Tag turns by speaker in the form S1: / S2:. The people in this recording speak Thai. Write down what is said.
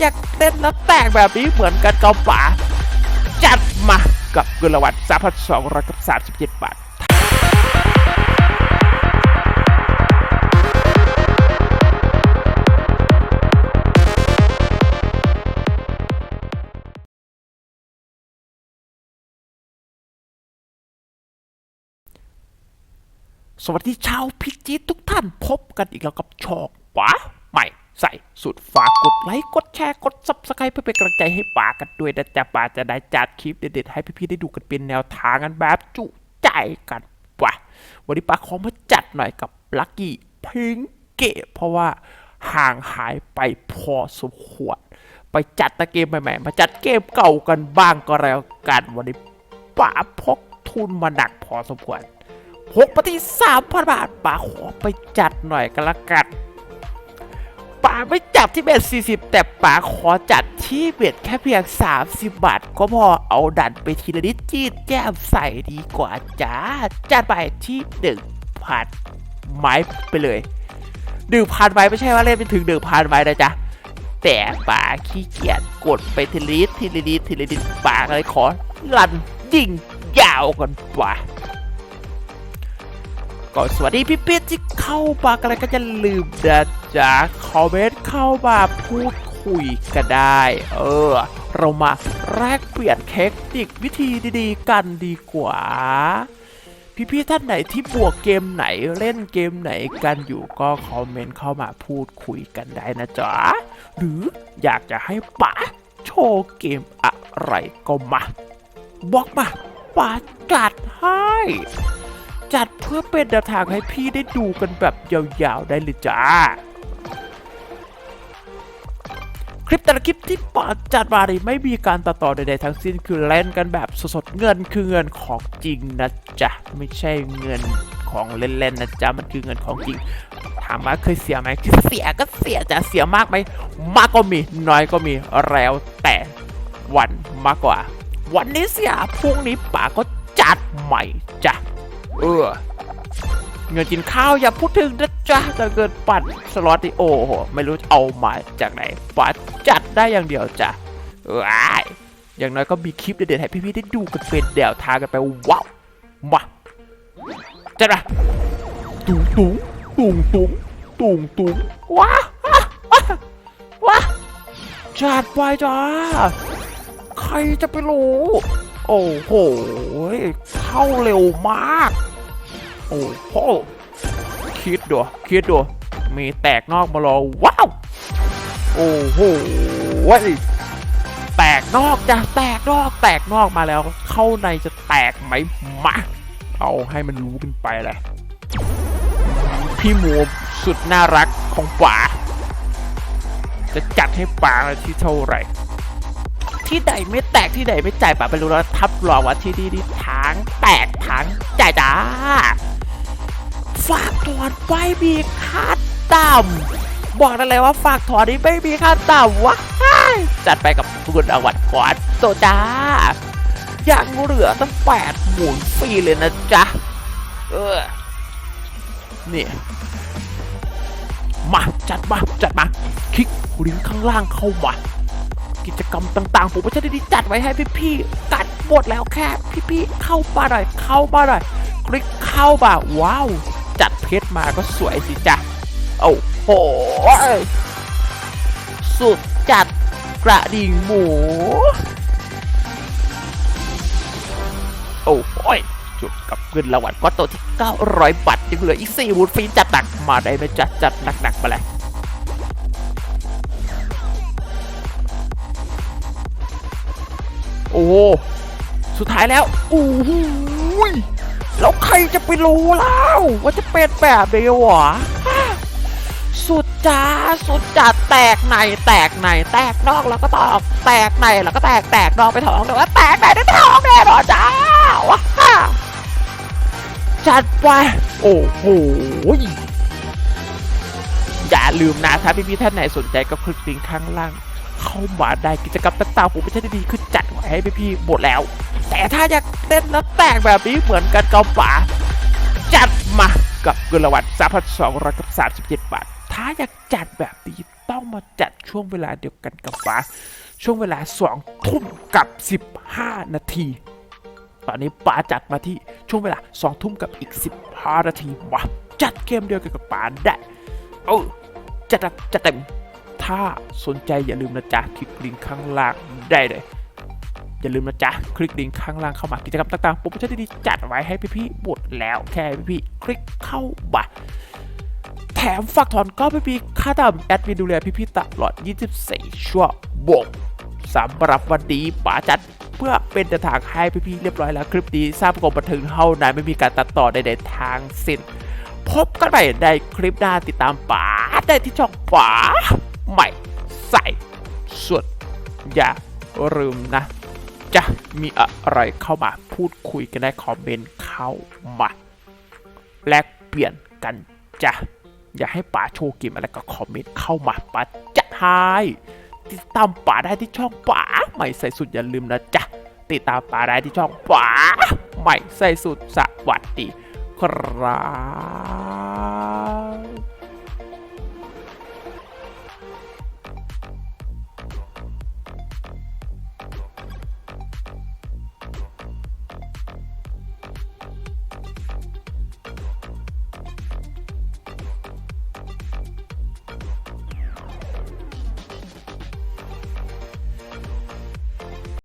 S1: อยากเล่นแล้วแตกแบบนี้เหมือนกันกับป๋าจัดมากับเงินรางวัล3,200กับ37บาทสวัสดีชาวพิจิตทุกท่านพบกันอีกแล้วกับชองป๋า ใส่สุดฝากกดไลค์กดแชร์กดซับสไครป์เพื่อเป็นกำลังใจให้ป๋ากันด้วยนะจ๊ะป๋าจะได้จัดคลิปเด็ดๆให้พี่ๆได้ดูกันเป็นแนวทางกันแบบจุใจกันว่ะวันนี้ป๋าขอมาจัดหน่อยกับลักกี้พิงเกตเพราะว่าห่างหายไปพอสมควร ไปจัดตะเกมใหม่ๆ มาจัดเกมเก่ากันบ้างก็แล้วกันวันนี้ป๋าพกทุนมาหนักพอสมควรพกมาที่สามพันบาทป๋าขอไปจัดหน่อยกันละกัน ป๋าไม่จับที่เบ็ดสี่สิบแต่ป๋าขอจัดที่เบ็ดแค่เพียงสามสิบบาท ก็พอเอาดันไปทีละนิดจีดแก้มใส่ดีกว่าจ้าจัดไปที่หนึ่งพันไม้ไปเลยหนึ่งพันไม้ไม่ใช่ว่าเล่นไปถึงหนึ่งพันไม้นะจ๊ะแต่ป๋าขี้เกียจกดไปทีละนิดทีละนิดทีละนิดป๋าเลยขอลันยิงยาวกันป่ะ ก็สวัสดีพี่เปิ๊ดที่เข้ามากันแล้วก็จะลืมนะจ๊ะคอมเมนต์เข้ามาพูดคุยกันได้ เออ เรามาแลกเปลี่ยนเทคนิควิธีดีๆ กันดีกว่า พี่ๆท่านไหนที่บวกเกมไหนเล่นเกมไหนกันอยู่ก็คอมเมนต์เข้ามาพูดคุยกันได้นะจ๊ะ หรืออยากจะให้ป๋าโชว์เกมอะไรก็มาบอกมาป๋าจัดให้ จัดเพื่อเป็นแนวทางให้พี่ได้ดูกันแบบยาวๆได้เลยจ้า คลิปแต่ละคลิปที่ปอดจัดมานี่ไม่มีการตัดต่อใดๆทั้งสิ้นคือเล่นกันแบบสดๆเงินคือเงินของจริงนะจ๊ะ ไม่ใช่เงินของเล่นๆนะจ๊ะ มันคือเงินของจริงถามว่าเคยเสียไหมคือเสียก็เสียจะเสียมากไหมมากก็มีน้อยก็มีแล้วแต่วันมากกว่า วันนี้เสียพรุ่งนี้ป๋าก็จัดใหม่จ้ะ เออเงินกินข้าวอย่าพูดถึงนะจ๊ะถ้าเกิดปั่นสล็อตที่โอ้โหไม่รู้เอามาจากไหนปัดจัดได้อย่างเดียวจ้ะว้ายอย่างน้อยก็มีคลิปเด็ดๆให้พี่ๆได้ดูกันเป็นแนวทางกันไปว้าวมาจัดไปตุงตุงตุงตุงตุงตุงว้าวว้าว้าจัดไปจ้าใครจะไปรู้ โอ้โหเข้าเร็วมาก โอ้โหคิดดูคิดดูมีแตกนอกมารอว้าว โอ้โหแตกนอกจะแตกนอกแตกนอกมาแล้ว เข้าในจะแตกไหมมาเอาให้มันรู้กันไปเลยพี่หมูสุดน่ารักของป่า จะจัดให้ป่าที่เท่าไหร่ ที่ใดไม่แตกที่ใดไม่จ่ายป่าไปรู้แล้วทับรองว่าที่นี่นี่ทางแตกทางจ่ายจ้า ฝากถอนไม่มีค่าต่ำบอกได้เลยว่าฝากถอนนี้ไม่มีค่าต่ำวะจัดไปกับบุญอวัตขวานโตจ้ายังเหลือตั้งแปดหมุนฟรีเลยนะจ๊ะ เออนี่มา จัดมา จัดมา คลิกลิงก์ข้างล่างเข้ามากิจกรรมต่างๆ ผมก็จะได้จัดไว้ให้พี่ๆกัดหมดแล้วแค่ พี่ๆเข้ามาหน่อยเข้ามาหน่อยคลิกเข้ามาว้าว ชรมาก็สวยสิจ๊ะโอ้โหสุดจัดกระดิ่งหมู โอ้ยจุดกับเงินรางวัลก็โตที่ 900 บาทยังเหลืออีก 4วูดฟรีจัดหนักมาได้ไหมจัดจัดหนักๆมาเลยโอ้โหสุดท้ายแล้ว โอ้โหย แล้วใครจะไปรู้เล่าว่าจะเป็นแบบนี้วะสุดจ้าสุดจัดแตกในแตกในแตกนอกแล้วก็ตอกแตกในแล้วก็แตกแตกนอกไปท้องแต่ว่าแตกในได้ท้องแน่นอนจ้าวะจัดไปโอ้โหอย่าลืมนะถ้าพี่ๆท่านไหนสนใจก็คลิกลิงก์ข้างล่าง เข้ามาได้กิจกรรมต่างๆผมไม่ใช่ดีคือจัดไว้ให้พี่ๆหมดแล้ว แต่ถ้าอยากเล่นแล้วแตกแบบนี้เหมือนกันกับป๋าจัดมากับเงินรางวัล3,200กับ37 บาท ถ้าอยากจัดแบบนี้ต้องมาจัดช่วงเวลาเดียวกันกับป๋าช่วงเวลาสองทุ่มกับ 15 นาที ตอนนี้ป๋าจัดมาที่ช่วงเวลาสองทุ่มกับอีก 15 นาทีวะจัดเกมเดียวกันกับป๋าได้เออจัดจัดเต็มถ้าสนใจอย่าลืมนะจ๊ะคลิกลิงก์ข้างล่างได้เลย อย่าลืมนะจ๊ะ คลิกลิงก์ข้างล่างเข้ามากิจกรรมต่างๆโปรโมชั่นดีๆจัดไว้ให้พี่ๆหมดแล้วแค่พี่ๆคลิกเข้ามาแถมฝากถอนก็พี่พี่ๆค่าตามแอดมินดูแลพี่ๆตลอด 24 ชั่วโมงสำหรับวันนี้ป๋าจัดเพื่อเป็นแนวทางให้พี่ๆเรียบร้อยแล้ว คลิปนี้สร้างประกบันเทิงเท่านั้นไม่มีการตัดต่อใดๆทางสิ้นพบกันใหม่ในคลิปหน้าติดตามป๋าได้ที่ช่องป๋าใหม่ใส่ส่วนอย่าลืมนะ จะมีอะไรเข้ามาพูดคุยกันได้คอมเมนต์เข้ามาแลกเปลี่ยนกันจ้ะอยากให้ป๋าโชว์เกมอะไรก็คอมเมนต์เข้ามาป๋าจะให้ติดตามป๋าได้ที่ช่องป๋าใหม่ใส่สุดอย่าลืมนะจ๊ะติดตามป๋าได้ที่ช่องป๋าใหม่ใส่สุดสวัสดีครับ